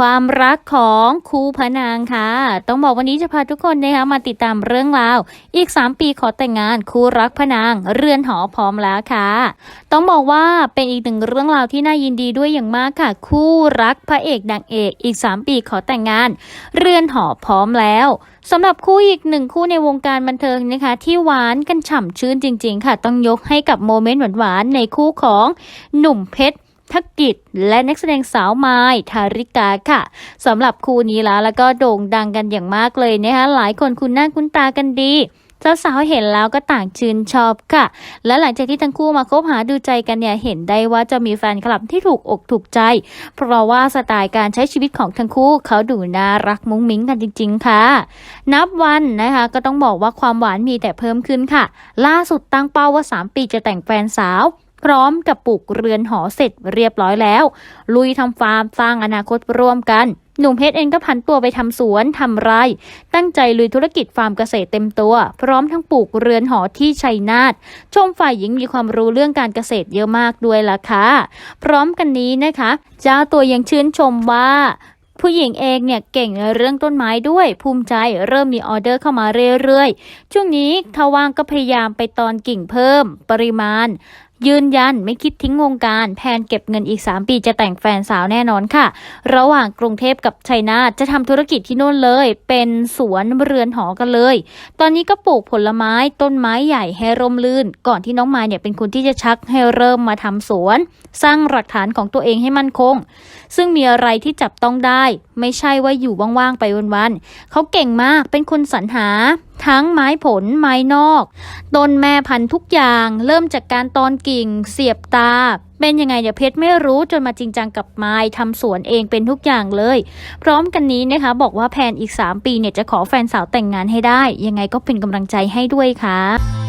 ความรักของคู่พระนางค่ะ ต้องบอกวันนี้จะพาทุกคนนะคะมาติดตามเรื่องราว อีก 3 ปีขอแต่งงานคู่รักพระนาง เรือนหอพร้อมแล้วค่ะ ต้องบอกว่าเป็นอีกหนึ่งเรื่องราวที่น่ายินดีด้วยอย่างมากค่ะ คู่รักพระเอกนางเอก อีก 3 ปีขอแต่งงาน เรือนหอพร้อมแล้วสำหรับคู่อีกหนึ่งคู่ในวงการบันเทิงนะคะ ที่หวานกันฉ่ำชื่นจริง ๆ ค่ะ ต้องยกให้กับโมเมนต์หวานๆในคู่ของหนุ่มเพชร ธกิจ และนักแสดงสาวไม้ทาริกาค่ะสำหรับคู่นี้แล้วแล้วก็โด่งดังกันอย่างมากเลยนะคะหลายคนคุ้นหน้าคุ้นตากันดีสาวๆเห็นแล้วก็ต่างชื่นชอบค่ะ และหลังจากที่ทั้งคู่มาคบหาดูใจกันเนี่ยเห็นได้ว่าจะมีแฟนคลับที่ถูกอกถูกใจ เพราะว่าสไตล์การใช้ชีวิตของทั้งคู่เขาดูน่ารักมุ้งมิ้งกันจริง ๆ ค่ะ นับวันนะคะก็ต้องบอกว่าความหวานมีแต่เพิ่มขึ้นค่ะ ล่าสุดตั้งเป้าว่า 3 ปีจะแต่งแฟนสาว พร้อมกับปลูกเรือนหอเสร็จเรียบร้อยแล้ว ลุยทำฟาร์มสร้างอนาคตร่วมกัน หนุ่มเพชรเองก็พันตัวไปทำสวนทำไร่ ตั้งใจลุยธุรกิจฟาร์มเกษตรเต็มตัว พร้อมทั้งปลูกเรือนหอที่ชัยนาทชมฝ่ายหญิงมีความรู้เรื่องการเกษตรเยอะมากด้วยล่ะค่ะพร้อมกันนี้นะคะเจ้าตัวยังชื่นชมว่าผู้หญิงเองเนี่ยเก่งในเรื่องต้นไม้ด้วย ภูมิใจเริ่มมีออเดอร์เข้ามาเรื่อยๆ ช่วงนี้ถ้าว่างก็พยายามไปตอนกิ่งเพิ่ม ปริมาณ ยืนยันไม่คิดทิ้งวงการแผนเก็บเงินอีก 3 ปีจะแต่งแฟนสาวแน่นอนค่ะ ระหว่างกรุงเทพกับชัยนาทจะทำธุรกิจที่โน่นเลย เป็นสวนเรือนหอกันเลย ตอนนี้ก็ปลูกผลไม้ต้นไม้ใหญ่ให้ร่มรื่น ก่อนที่น้องมายเนี่ยเป็นคนที่จะชักให้เริ่มมาทำสวน สร้างหลักฐานของตัวเองให้มั่นคง ซึ่งมีอะไรที่จับต้องได้ ไม่ใช่ว่าอยู่ว่างๆไปวันๆเขาเก่งมากเป็นคนสรรหาทั้งไม้ผลไม้นอก ต้นแม่พันธุ์ทุกอย่างเริ่มจากการตอนกิ่ง เสียบตา เป็นยังไงเดี๋ยวเพชรไม่รู้จนมาจริงจังกับไม้ทำสวนเองเป็นทุกอย่างเลย พร้อมกันนี้นะคะ บอกว่าแพนอีก 3 ปีเนี่ยจะขอแฟนสาวแต่งงานให้ได้ ยังไงก็เป็นกำลังใจให้ด้วยค่ะ